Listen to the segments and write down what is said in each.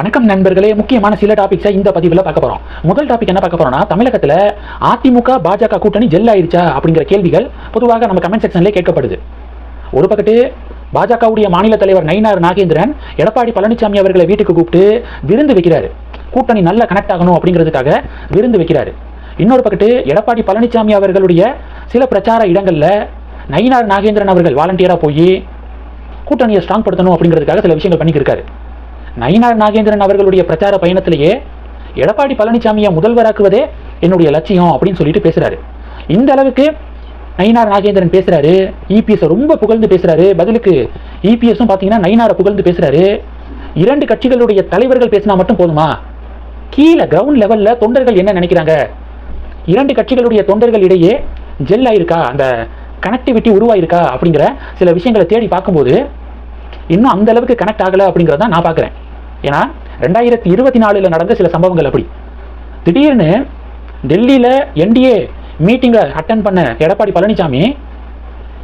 வணக்கம் நண்பர்களே. முக்கியமான சில டாபிக்ஸை இந்த பதிவில் பார்க்க போகிறோம் முதல் டாபிக் என்ன பார்க்க போறோம்னா தமிழகத்தில் அதிமுக பாஜக கூட்டணி ஜெல் ஆயிருச்சா அப்படிங்கிற கேள்விகள் பொதுவாக நம்ம கமெண்ட் செக்ஷன்லேயே கேட்கப்படுது. ஒரு பக்கத்து பாஜகவுடைய மாநில தலைவர் நயினார் நாகேந்திரன் எடப்பாடி பழனிசாமி அவர்களை வீட்டுக்கு கூப்பிட்டு விருந்து வைக்கிறாரு. கூட்டணி நல்லா கனெக்ட் ஆகணும் அப்படிங்கிறதுக்காக விருந்து வைக்கிறாரு. இன்னொரு பக்கத்து எடப்பாடி பழனிசாமி அவர்களுடைய சில பிரச்சார இடங்களில் நயினார் நாகேந்திரன் அவர்கள் வாலண்டியராக போய் கூட்டணியை ஸ்ட்ராங் படுத்தணும் அப்படிங்கிறதுக்காக சில விஷயங்கள் பண்ணிக்கிருக்காரு நயினார் நாகேந்திரன் அவர்களுடைய பிரச்சார பயணத்திலேயே எடப்பாடி பழனிசாமியை முதல்வராக்குவதே என்னுடைய லட்சியம் அப்படின்னு சொல்லிட்டு பேசுறாரு. இந்த அளவுக்கு நயினார் நாகேந்திரன் பேசுறாரு இபிஎஸ் ரொம்ப புகழ்ந்து பேசுறாரு பதிலுக்கு இபிஎஸும் பார்த்தீங்கன்னா நயினாரை புகழ்ந்து பேசுறாரு. இரண்டு கட்சிகளுடைய தலைவர்கள் பேசினா மட்டும் போதுமா? கீழே கிரவுண்ட் லெவலில் தொண்டர்கள் என்ன நினைக்கிறாங்க? இரண்டு கட்சிகளுடைய தொண்டர்கள் இடையே ஜெல் ஆயிருக்கா? அந்த கனெக்டிவிட்டி உருவாயிருக்கா? அப்படிங்கிற சில விஷயங்களை தேடி பார்க்கும்போது இன்னும் அந்த அளவுக்கு கனெக்ட் ஆகலை அப்படிங்கிறத நான் பார்க்குறேன். ஏன்னா ரெண்டாயிரத்தி இருபத்தி நாலில் நடந்த சில சம்பவங்கள் அப்படி. திடீர்னு டெல்லியில் என்டிஏ மீட்டிங்கை அட்டன் பண்ண எடப்பாடி பழனிசாமி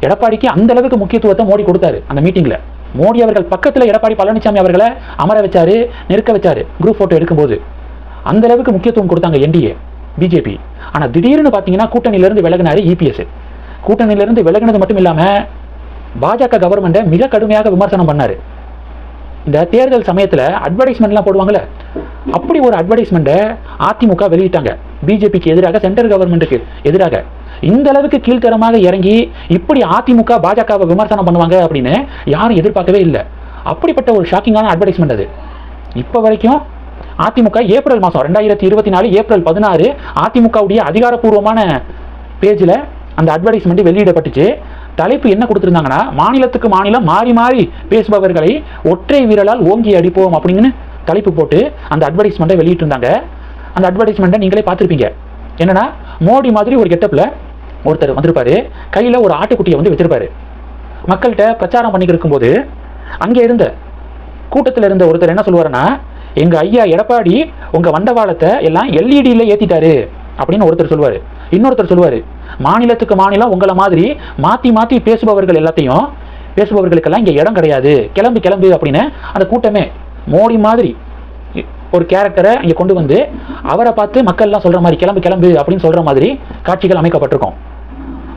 எடப்பாடிக்கு அந்த அளவுக்கு முக்கியத்துவத்தை மோடி கொடுத்தாரு அந்த மீட்டிங்கில் மோடி அவர்கள் பக்கத்தில் எடப்பாடி பழனிசாமி அவர்களை அமர வச்சாரு நிற்க வச்சாரு குரூப் ஃபோட்டோ எடுக்கும்போது. அந்த அளவுக்கு முக்கியத்துவம் கொடுத்தாங்க என்டிஏ பிஜேபி ஆனால் திடீர்னு பார்த்தீங்கன்னா கூட்டணியிலேருந்து விலகினாரு இபிஎஸ் கூட்டணியிலேருந்து விலகினது மட்டும் இல்லாமல் பாஜக கவர்மெண்ட்டை மிக கடுமையாக விமர்சனம் பண்ணாரு. இந்த தேர்தல் சமயத்தில் அட்வர்டைஸ்மெண்ட்லாம் போடுவாங்கல்ல அப்படி ஒரு அட்வர்டைஸ்மெண்ட்டை அதிமுக வெளியிட்டாங்க. பிஜேபிக்கு எதிராக சென்ட்ரல் கவர்மெண்ட்டுக்கு எதிராக. இந்த அளவுக்கு கீழ்த்தரமாக இறங்கி இப்படி அதிமுக பாஜகவை விமர்சனம் பண்ணுவாங்க அப்படின்னு யாரும் எதிர்பார்க்கவே இல்லை. அப்படிப்பட்ட ஒரு ஷாக்கிங்கான அட்வர்டைஸ்மெண்ட் அது. இப்போ வரைக்கும் அதிமுக ஏப்ரல் மாதம் ரெண்டாயிரத்தி இருபத்தி நாலு ஏப்ரல் பதினாறு அதிமுகவுடைய அதிகாரப்பூர்வமான பேஜில் அந்த அட்வர்டைஸ்மெண்ட் வெளியிடப்பட்டுச்சு. தலைப்பு என்ன கொடுத்துருந்தாங்கன்னா மாநிலத்துக்கு மாநிலம் மாறி மாறி பேசுபவர்களை ஒற்றை விரலால் ஓங்கி அடிப்போம் அப்படின்னு தலைப்பு போட்டு அந்த அட்வர்டைஸ்மெண்ட்டை வெளியிட்டிருந்தாங்க. அந்த அட்வர்டைஸ்மெண்ட்டை நீங்களே பார்த்துருப்பீங்க. என்னன்னா மோடி மாதிரி ஒரு கெட்டப்பில் ஒருத்தர் வந்திருப்பாரு. கையில் ஒரு ஆட்டுக்குட்டியை வந்து வச்சிருப்பாரு மக்கள்கிட்ட பிரச்சாரம் பண்ணிக்கிட்டு இருக்கும்போது அங்கே இருந்த கூட்டத்தில் இருந்த ஒருத்தர் என்ன சொல்லுவாருன்னா எங்கள் ஐயா எடப்பாடி உங்கள் வண்டவாளத்தை எல்லாம் எல்இடியில் ஏற்றிட்டாரு அப்படின்னு ஒருத்தர் சொல்லுவார். இன்னொருத்தர் சொல்லுவார் மாநிலத்துக்கு மாநிலம் உங்களை மாதிரி மாற்றி மாற்றி பேசுபவர்கள் எல்லாத்தையும் பேசுபவர்களுக்கெல்லாம் இங்கே இடம் கிடையாது. கிளம்பு கிளம்பு அப்படின்னு அந்த கூட்டமே மோடி மாதிரி ஒரு கேரக்டரை இங்கே கொண்டு வந்து அவரை பார்த்து மக்கள்லாம் சொல்கிற மாதிரி கிளம்பு கிளம்பு அப்படின்னு சொல்கிற மாதிரி காட்சிகள் அமைக்கப்பட்டிருக்கும்.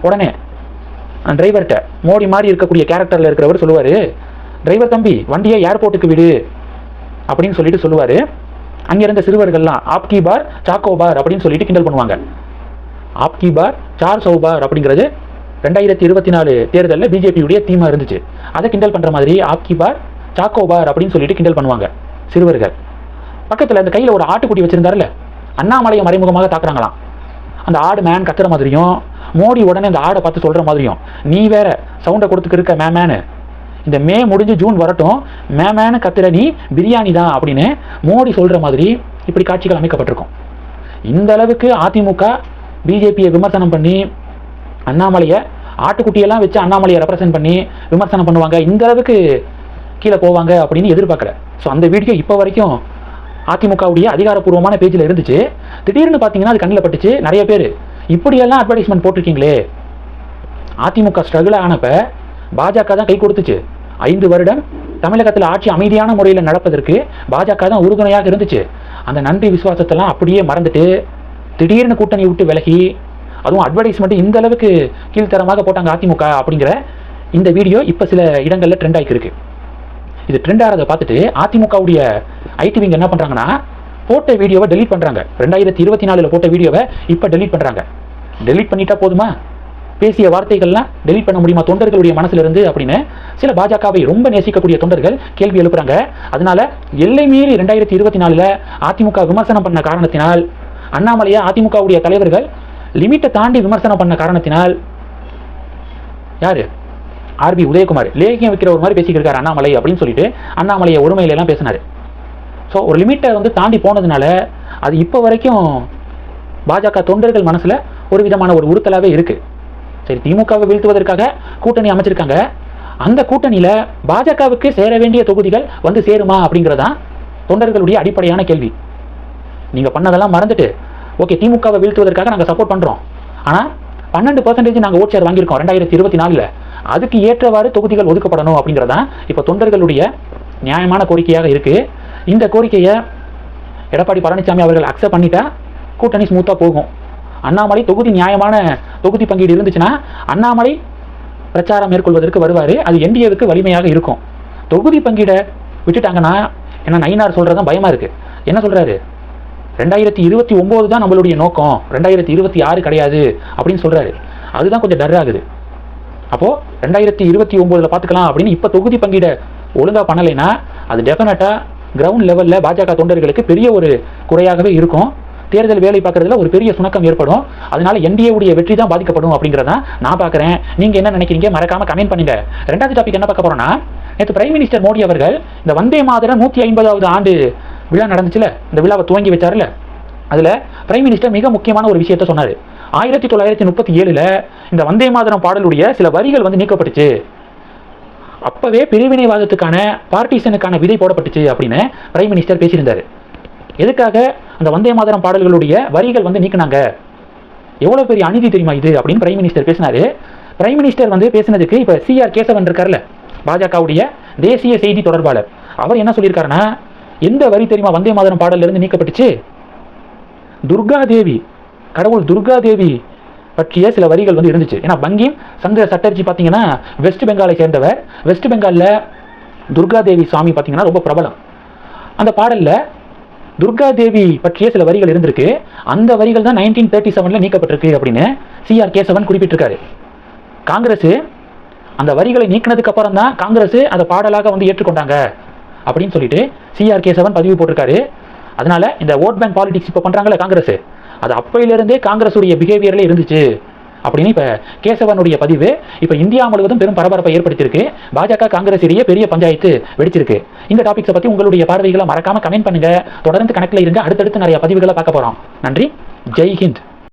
உடனே டிரைவர்கிட்ட மோடி மாதிரி இருக்கக்கூடிய கேரக்டரில் இருக்கிறவர் சொல்லுவார் டிரைவர் தம்பி வண்டியை ஏர்போர்ட்டுக்கு விடு அப்படின்னு சொல்லிட்டு சொல்லுவார். அங்கே இருந்த சிறுவர்கள்லாம் ஆப்கி பார் சாக்கோ பார் அப்படின்னு சொல்லிட்டு கிண்டல் பண்ணுவாங்க. ஆப்கி பார் சார் சௌ பார் அப்படிங்கிறது ரெண்டாயிரத்தி இருபத்தி நாலு தேர்தலில் பிஜேபியுடைய தீமா இருந்துச்சு. அதை கிண்டல் பண்ணுற மாதிரி ஆப்கி பார் சாக்கோ பார் அப்படின்னு சொல்லிட்டு கிண்டல் பண்ணுவாங்க சிறுவர்கள். பக்கத்தில் அந்த கையில் ஒரு ஆட்டுக்குட்டி வச்சிருந்தாருல அண்ணாமலையை மறைமுகமாக தாக்குறாங்களாம். அந்த ஆடு மேன் கத்துற மாதிரியும் மோடி உடனே அந்த ஆடை பார்த்து சொல்கிற மாதிரியும் நீ வேற சவுண்டை கொடுத்துக்கு இருக்க மேமேனு இந்த மே முடிஞ்சு ஜூன் வரட்டும் மேமேனு கத்துற நீ பிரியாணி தான் அப்படின்னு மோடி சொல்கிற மாதிரி இப்படி காட்சிகள் அமைக்கப்பட்டிருக்கும். இந்த அளவுக்கு அதிமுக பிஜேபியை விமர்சனம் பண்ணி அண்ணாமலையை ஆட்டுக்குட்டியெல்லாம் வச்சு அண்ணாமலையை ரெப்ரசென்ட் பண்ணி விமர்சனம் பண்ணுவாங்க. இந்த அளவுக்கு கீழே போவாங்க அப்படின்னு எதிர்பார்க்கல. ஸோ அந்த வீடியோ இப்போ வரைக்கும் அதிமுகவுடைய அதிகாரப்பூர்வமான பேஜில் இருந்துச்சு. திடீர்னு பார்த்தீங்கன்னா அது கண்ணில் பட்டுச்சு. நிறைய பேர் இப்படியெல்லாம் அட்வர்டைஸ்மெண்ட் போட்டிருக்கீங்களே. அதிமுக ஸ்ட்ரகிள் ஆனப்போ பாஜக தான் கை கொடுத்துச்சு. ஐந்து வருடம் தமிழகத்தில் ஆட்சி அமைதியான முறையில் நடப்பதற்கு பாஜக தான் உறுதுணையாக இருந்துச்சு. அந்த நன்றி விசுவாசத்தெல்லாம் அப்படியே மறந்துட்டு திடீர்னு கூட்டணி விட்டு விலகி அதுவும் அட்வர்டைஸ்மெண்ட் இந்த அளவுக்கு கீழ்த்தரமாக போட்டாங்க அதிமுக அப்படிங்கிற இந்த வீடியோ இப்போ சில இடங்களில் ட்ரெண்ட் ஆகிருக்கு இது ட்ரெண்ட் ஆகிறத பார்த்துட்டு அதிமுகவுடைய ஐடி விங் என்ன பண்ணுறாங்கன்னா போட்ட வீடியோவை டெலீட் பண்ணுறாங்க ரெண்டாயிரத்தி இருபத்தி நாலில் போட்ட வீடியோவை இப்போ டெலீட் பண்ணுறாங்க டெலீட் பண்ணிட்டா போதுமா? பேசிய வார்த்தைகள்லாம் டெலீட் பண்ண முடியுமா? தொண்டர்களுடைய மனசுல இருந்து அப்படின்னு சில பாஜகவை ரொம்ப நேசிக்கக்கூடிய தொண்டர்கள் கேள்வி எழுப்புறாங்க. அதனால எல்லை மீறி ரெண்டாயிரத்தி இருபத்தி நாலில் அதிமுக விமர்சனம் பண்ண காரணத்தினால் அண்ணாமலையை அதிமுகவுடைய தலைவர்கள் லிமிட்டை தாண்டி விமர்சனம் பண்ண காரணத்தினால் யாரு? R B Udhayakumar. லேகியம் வைக்கிற ஒரு மாதிரி பேசிக்கிட்டு இருக்காரு அண்ணாமலை அப்படின்னு சொல்லிட்டு அண்ணாமலையை ஒருமையிலலாம் எல்லாம் பேசினாரு. ஸோ ஒரு லிமிட்டை வந்து தாண்டி போனதுனால அது இப்போ வரைக்கும் பாஜக தொண்டர்கள் மனசுல ஒரு விதமான ஒரு உறுத்தலாவே இருக்கு. சரி திமுகவை வீழ்த்துவதற்காக கூட்டணி அமைச்சிருக்காங்க. அந்த கூட்டணியில பாஜகவுக்கு சேர வேண்டிய தொகுதிகள் வந்து சேருமா அப்படிங்கிறதான் தொண்டர்களுடைய அடிப்படையான கேள்வி. நீங்கள் பண்ணதெல்லாம் மறந்துட்டு ஓகே திமுகவை வீழ்த்துவதற்காக நாங்கள் சப்போர்ட் பண்ணுறோம் ஆனால் பன்னெண்டு பர்சன்டேஜ் நாங்கள் ஓட் ஷேர் வாங்கியிருக்கோம் ரெண்டாயிரத்தி இருபத்தி நாலில் அதுக்கு ஏற்றவாறு தொகுதிகள் ஒதுக்கப்படணும் அப்படிங்கிறதான் இப்போ தொண்டர்களுடைய நியாயமான கோரிக்கையாக இருக்குது இந்த கோரிக்கையை எடப்பாடி பழனிசாமி அவர்கள் அக்செப்ட் பண்ணிட்டா கூட்டணி ஸ்மூத்தாக போகும். அண்ணாமலை தொகுதி நியாயமான தொகுதி பங்கீடு இருந்துச்சுன்னா அண்ணாமலை பிரச்சாரம் மேற்கொள்வதற்கு வருவார். அது என்டிஏவுக்கு வலிமையாக இருக்கும். தொகுதி பங்கீடை விட்டுட்டாங்கன்னா என்ன நயினார் சொல்கிறதான் பயமாக இருக்குது என்ன சொல்கிறாரு ரெண்டாயிரத்தி இருபத்தி ஒம்பது தான் நம்மளுடைய நோக்கம். ரெண்டாயிரத்தி இருபத்தி ஆறு கிடையாது அப்படின்னு சொல்கிறாரு அதுதான் கொஞ்சம் டர் ஆகுது. அப்போது ரெண்டாயிரத்தி இருபத்தி ஒம்போதில் பார்த்துக்கலாம் அப்படின்னு இப்போ தொகுதி பங்கீட ஒழுங்காக பண்ணலைன்னா அது டெஃபினட்டாக கிரவுண்ட் லெவலில் பாஜக தொண்டர்களுக்கு பெரிய ஒரு குறையாகவே இருக்கும். தேர்தல் வேலை பார்க்கறதுல ஒரு பெரிய சுணக்கம் ஏற்படும். அதனால என்டிஏ உடைய வெற்றி தான் பாதிக்கப்படும் அப்படிங்கிறத நான் பார்க்குறேன். நீங்கள் என்ன நினைக்கிறீங்க? மறக்காமல் கமெண்ட் பண்ணுங்க. ரெண்டாவது டாபிக் என்ன பார்க்க போகிறோன்னா நேற்று பிரைம் மினிஸ்டர் மோடி அவர்கள் இந்த வந்தே மாதரம் நூற்றி ஐம்பதாவது ஆண்டு விழா நடந்துச்சுல இந்த விழாவை துவங்கி வச்சார்ல அதில் பிரைம் மினிஸ்டர் மிக முக்கியமான ஒரு விஷயத்த சொன்னார். ஆயிரத்தி தொள்ளாயிரத்தி முப்பத்தி ஏழில் இந்த வந்தே மாதரம் பாடலுடைய சில வரிகள் வந்து நீக்கப்பட்டுச்சு. அப்போவே பிரிவினைவாதத்துக்கான பார்ட்டிசனுக்கான விதை போடப்பட்டுச்சு அப்படின்னு பிரைம் மினிஸ்டர் பேசியிருந்தார். எதுக்காக அந்த வந்தே மாதரம் பாடல்களுடைய வரிகள் வந்து நீக்கினாங்க? எவ்வளோ பெரிய அநீதி தெரியுமா இது அப்படின்னு பிரைம் மினிஸ்டர் பேசினார். பிரைம் மினிஸ்டர் வந்து பேசினதுக்கு இப்போ சிஆர் கேசவன் இருக்கார்ல பாஜகவுடைய தேசிய செய்தி தொடர்பாளர். அவர் என்ன சொல்லியிருக்காருன்னா எந்த வரி தெரியுமா? வந்தே மாதரம் பாடலிருந்து இருந்து நீக்கப்பட்டுச்சு. துர்கா தேவி கடவுள் துர்கா தேவி பற்றிய சில வரிகள் வந்து இருந்துச்சு. ஏன்னா பங்கிம் சந்திர சட்டர்ஜி பார்த்தீங்கன்னா வெஸ்ட் பெங்காலை சேர்ந்தவர். வெஸ்ட் பெங்காலில் துர்கா தேவி சுவாமி பார்த்தீங்கன்னா ரொம்ப பிரபலம். அந்த பாடலில் துர்கா தேவி பற்றிய சில வரிகள் இருந்திருக்கு. அந்த வரிகள் தான் நைன்டீன் தேர்ட்டி செவனில் நீக்கப்பட்டிருக்கு அப்படின்னு சிஆர் கேசவன் குறிப்பிட்டிருக்காரு. காங்கிரஸ் அந்த வரிகளை நீக்கினதுக்கு அப்புறம் தான் காங்கிரஸ் அதை பாடலாக வந்து ஏற்றுக்கொண்டாங்க. அப்படின்னு சொல்லிட்டு சிஆர் கேசவன் பதிவு போட்டிருக்காரு. அதனால இந்த ஓட் பேங்க் பாலிடிக்ஸ் இப்போ பண்ணுறாங்களே காங்கிரஸ். அது அப்பையிலிருந்தே காங்கிரஸுடைய பிஹேவியர்ல இருந்துச்சு. அப்படின்னு இப்போ கேசவனுடைய பதிவு இப்போ இந்தியா முழுவதும் பெரும் பரபரப்பை ஏற்படுத்தியிருக்கு. பாஜக காங்கிரஸ் இடையே பெரிய பஞ்சாயத்து வெடிச்சிருக்கு. இந்த டாபிக்ஸை பற்றி உங்களுடைய பார்வைகளை மறக்காம கமெண்ட் பண்ணுங்க. தொடர்ந்து கணக்கில் இருங்க. அடுத்தடுத்து நிறைய பதிவுகளை பார்க்க போகிறோம் நன்றி. ஜெய் ஹிந்த்.